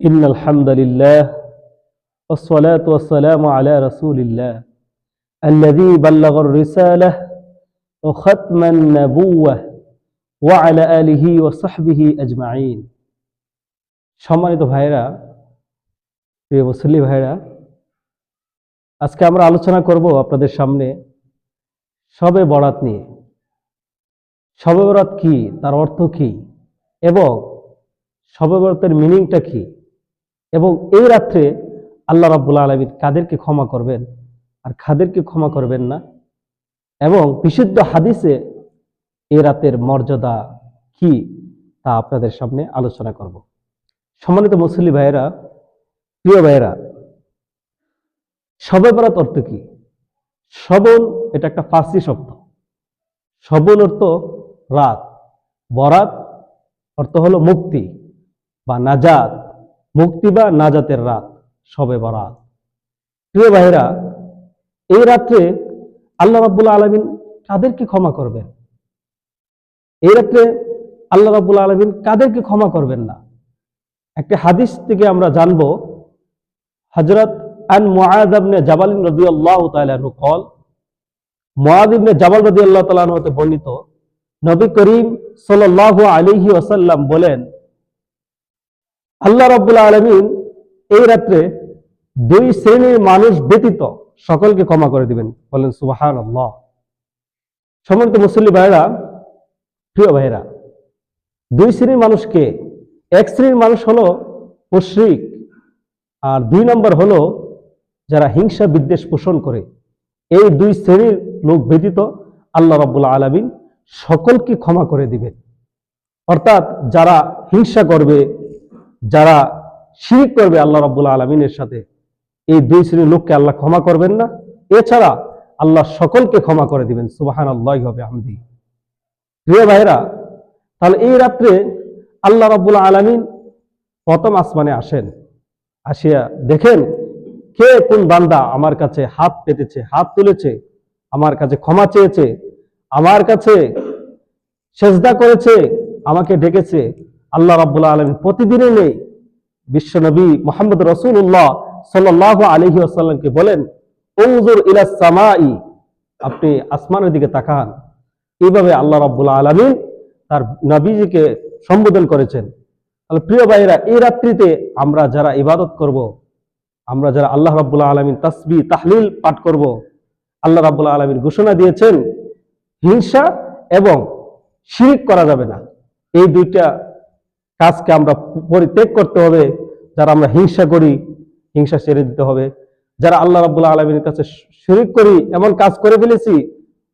إن الحمد لله والصلاة والسلام على رسول الله الذي بلغ الرسالة وختم النبوة وعلى آله وصحبه أجمعين সম্মানিত ভাইরা প্রিয় মুসল্লি ভাইরা আজকে আমরা আলোচনা করব আপনাদের সামনে সবে বরাত নিয়ে সবে বরাত কি তার অর্থ কি এবং সবে বরাতের মিনিংটা কি এবং এই রাত্রে আল্লাহ রাব্বুল আলমিন কাদেরকে ক্ষমা করবেন আর কাদেরকে ক্ষমা করবেন না? এবং বিশুদ্ধ হাদিসে এই রাতের মর্যাদা কি তা আপনাদের সামনে আলোচনা করব। সম্মানিত মুসল্লি ভাইয়েরা, প্রিয় ভাইয়েরা, সবে বরাত অর্থ কি? শবন এটা একটা ফার্সি শব্দ। শবন অর্থ রাত, বরাত অর্থ হলো মুক্তি বা নাজাত। মুক্তি বা নাজাতের রাত, সবে বরাত। প্রিয় ভাইরা এই রাত্রে আল্লাহ রাবুল আলমিন কাদেরকে ক্ষমা করবেন? এই রাত্রে আল্লাহ রাবুল আলমিন কাদেরকে ক্ষমা করবেন না? একটি হাদিস থেকে আমরা জানব হজরত আন মোয়াজাবনে জাবালিন রবি আল্লাহ কল জাবাল রবি আল্লাহ তালাহতে বর্ণিত, নবী করিম সাল আলিহি ওসাল্লাম বলেন আল্লাহ রাব্বুল আলামিন এই রাত্রে দুই শ্রেণির মানুষ ব্যতীত সকলকে ক্ষমা করে দিবেন। বলেন, সুবহানাল্লাহ। সমন্ত মুসল্লি ভাইরা প্রিয় ভাইরা দুই শ্রেণির মানুষকে এক শ্রেণির মানুষ হলো মুশরিক আর দুই নম্বর হলো যারা হিংসা বিদ্বেষ পোষণ করে। এই দুই শ্রেণির লোক ব্যতীত আল্লাহ রাব্বুল আলামিন সকলকে ক্ষমা করে দিবেন। অর্থাৎ যারা হিংসা করবে যারা শিরিক করবে আল্লাহ রাব্বুল আলমিনের সাথে, এই দুই শ্রেণির লোককে আল্লাহ ক্ষমা করবেন না। এছাড়া আল্লাহ সকলকে ক্ষমা করে দিবেন সুবাহান আল্লাহ হবে আমদি প্রিয় ভাইরা তাহলে এই রাত্রে আল্লাহ রাব্বুল আলমিন প্রথম আসমানে আসেন, আসিয়া দেখেন কে কোন বান্দা আমার কাছে হাত পেতেছে, হাত তুলেছে, আমার কাছে ক্ষমা চেয়েছে, আমার কাছে সেজদা করেছে, আমাকে ডেকেছে আল্লাহ রাব্বুল আলমিন প্রতিদিনই নেই। বিশ্বনবী মোহাম্মদ রসুল্লাহ সাল্লাহ আলহি আসাল্লামকে বলেন উংজুর ইলা সামাই। আপনি আসমানের দিকে তাকান। এইভাবে আল্লাহ রাব্বুল আলমিন তার নবীজিকে সম্বোধন করেছেন। তাহলে প্রিয় ভাইরা এই রাত্রিতে আমরা যারা ইবাদত করব, আমরা যারা আল্লাহ রাব্বুল আলমিন তসবি, তাহলিল পাঠ করব, আল্লাহ রাব্বুল আলমিন ঘোষণা দিয়েছেন, হিংসা এবং শিরিক করা যাবে না। এই দুইটা কাজকে আমরা পরিত্যাগ করতে হবে, যারা আমরা হিংসা করি, হিংসা ছেড়ে দিতে হবে। যারা আল্লাহ রাবুল্লাহ আলমীর কাছে শরিক করি, এমন কাজ করে ফেলেছি,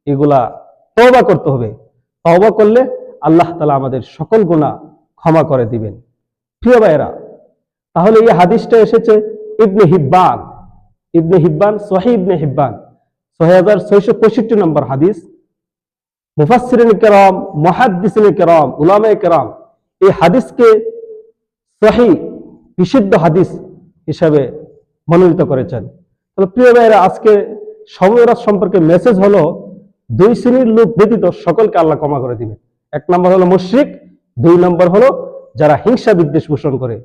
এগুলা তওবা করতে হবে। তওবা করলে আল্লাহ তালা আমাদের সকল গুণা ক্ষমা করে দিবেন। প্রিয় ভাইয়েরা, তাহলে এই হাদিসটা এসেছে ইবনে হিব্বান। ইবনে হিব্বান সোহি ইবনে হিব্বান ছয় হাজার ছয়শো পঁয়ষট্টি নম্বর হাদিস। মুফাসরিন কেরম, মহাদ্দিসিন কেরম উলামে কেরাম এই হাদিসকে সহি বিশুদ্ধ হাদিস হিসাবে মনোনীত করেছেন। তাহলে প্রিয় ভাইয়েরা, আজকে সমরাজ সম্পর্কে মেসেজ হলো, দুই শ্রেণির লোক ব্যতীত সকলকে আল্লাহ ক্ষমা করে দিবে এক নম্বর হলো মুশ্রিক, দুই নম্বর হলো যারা হিংসা বিদ্বেষ পোষণ করে।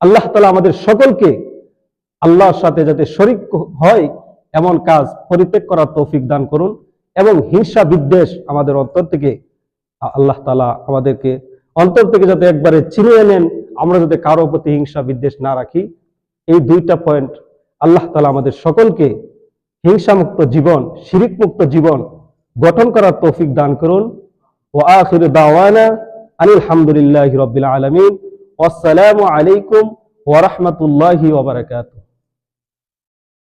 আল্লাহ তালা আমাদের সকলকে আল্লাহর সাথে যাতে শরিক হয়, এমন কাজ পরিত্যাগ করার তৌফিক দান করুন এবং হিংসা বিদ্বেষ আমাদের অন্তর থেকে আল্লাহ তালা আমাদেরকে অন্তর থেকে যাতে একবারে চিনিয়ে নেন, আমরা যাতে কারও প্রতি হিংসা, বিদ্বেষ না রাখি, এই দুইটা পয়েন্ট আল্লাহ তালা আমাদের সকলকে হিংসামুক্ত জীবন শিরিক মুক্ত জীবন গঠন করার তৌফিক দান করুন। ও আখির দাওয়ানা আনিল রবিল আলমিন। আসসালামু আলাইকুম ওরহমতুল্লাহি ওবরাকাতুহ